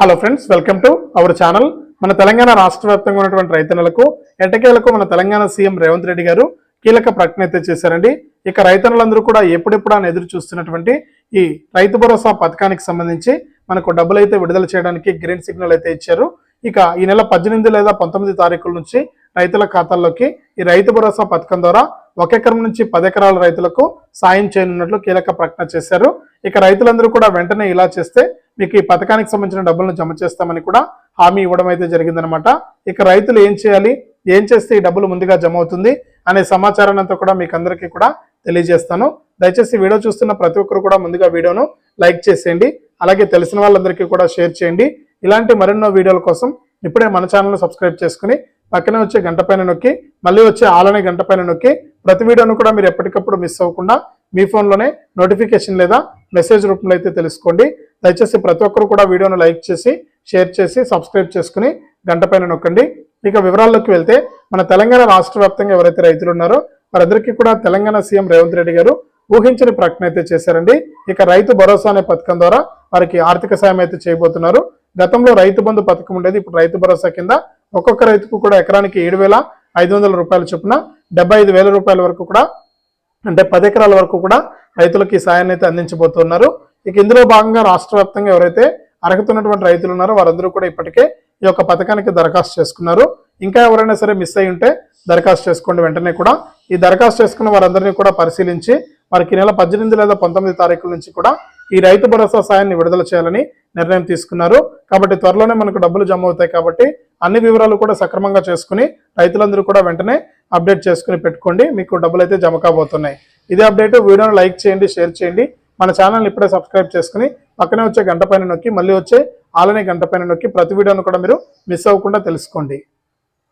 Hello friends welcome to our channel మన తెలంగాణ రాష్ట్ర వ్యాప్తంగా ఉన్నటువంటి రైతన్నలకు ఎటకేలకు మన తెలంగాణ సీఎం రేవంత్ రెడ్డి గారు కీలక ప్రకటన అయితే చేశారండి. ఇక రైతన్నులందరూ కూడా ఎప్పుడెప్పుడు అని ఎదురు చూస్తున్నటువంటి ఈ రైతు భరోసా పథకానికి సంబంధించి మనకు డబ్బులు అయితే విడుదల చేయడానికి గ్రీన్ సిగ్నల్ అయితే ఇచ్చారు. ఇక ఈ నెల పద్దెనిమిది లేదా పంతొమ్మిది తారీఖుల నుంచి రైతుల ఖాతాల్లోకి ఈ రైతు భరోసా పథకం ద్వారా ఒక ఎకరం నుంచి పది ఎకరాల రైతులకు సాయం చేయనున్నట్లు కీలక ప్రకటన చేశారు. ఇక రైతులందరూ కూడా వెంటనే ఇలా చేస్తే మీకు ఈ పథకానికి సంబంధించిన డబ్బులను జమ చేస్తామని కూడా హామీ ఇవ్వడం అయితే జరిగిందనమాట. ఇక రైతులు ఏం చేయాలి? ఏం చేస్తే ఈ డబ్బులు ముందుగా జమ అవుతుంది? అనే సమాచారాన్ని అంతా కూడా మీకు అందరికీ కూడా తెలియజేస్తాను. దయచేసి వీడియో చూస్తున్న ప్రతి ఒక్కరు కూడా ముందుగా వీడియోను లైక్ చేసేయండి. అలాగే తెలిసిన వాళ్ళందరికీ కూడా షేర్ చేయండి. ఇలాంటి మరెన్నో వీడియోల కోసం ఇప్పుడే మన ఛానల్ను సబ్స్క్రైబ్ చేసుకుని పక్కనే వచ్చే గంట పైన నొక్కి మళ్ళీ వచ్చే ఆలనే గంట పైన నొక్కి ప్రతి వీడియోను కూడా మీరు ఎప్పటికప్పుడు మిస్ అవ్వకుండా మీ ఫోన్లోనే నోటిఫికేషన్ లేదా మెసేజ్ రూపంలో అయితే తెలుసుకోండి. దయచేసి ప్రతి ఒక్కరు కూడా వీడియోను లైక్ చేసి షేర్ చేసి సబ్స్క్రైబ్ చేసుకుని గంట పైన నొక్కండి. ఇక వివరాల్లోకి వెళ్తే మన తెలంగాణ రాష్ట్ర వ్యాప్తంగా ఎవరైతే రైతులు ఉన్నారో వారందరికీ కూడా తెలంగాణ సీఎం రేవంత్ రెడ్డి గారు ఊహించని ప్రకటన అయితే చేశారండి. ఇక రైతు భరోసా అనే పథకం ద్వారా వారికి ఆర్థిక సాయం అయితే చేయబోతున్నారు. గతంలో రైతు బంధు పథకం ఉండేది ఇప్పుడు రైతు భరోసా కింద ఒక్కొక్క రైతుకు కూడా ఎకరానికి ఏడు వేల ఐదు వందల రూపాయల చొప్పున డెబ్బై ఐదు వేల రూపాయల వరకు కూడా అంటే పది ఎకరాల వరకు కూడా రైతులకు ఈ సాయాన్ని అయితే అందించబోతున్నారు. ఇక ఇందులో భాగంగా రాష్ట్ర వ్యాప్తంగా ఎవరైతే అర్హత ఉన్నటువంటి రైతులు ఉన్నారో వారందరూ కూడా ఇప్పటికే ఈ యొక్క పథకానికి దరఖాస్తు చేసుకున్నారు. ఇంకా ఎవరైనా సరే మిస్ అయి ఉంటే దరఖాస్తు చేసుకోండి. వెంటనే కూడా ఈ దరఖాస్తు చేసుకున్న వారందరినీ కూడా పరిశీలించి వారికి నెల పద్దెనిమిది లేదా పంతొమ్మిది తారీఖుల నుంచి కూడా ఈ రైతు భరోసా సాయాన్ని విడుదల చేయాలని నిర్ణయం తీసుకున్నారు. కాబట్టి త్వరలోనే మనకు డబ్బులు జమ అవుతాయి కాబట్టి అన్ని వివరాలు కూడా సక్రమంగా చేసుకుని రైతులందరూ కూడా వెంటనే అప్డేట్ చేసుకుని పెట్టుకోండి. మీకు డబ్బులు అయితే జమ కాబోతున్నాయి. ఇదే అప్డేట్ వీడియోను లైక్ చేయండి షేర్ చేయండి. మన ఛానల్ ఇప్పుడే సబ్స్క్రైబ్ చేసుకుని పక్కనే వచ్చే గంట పైన నొక్కి మళ్ళీ వచ్చే ఆలనే గంట పైన నొక్కి ప్రతి వీడియోను కూడా మీరు మిస్ అవ్వకుండా తెలుసుకోండి.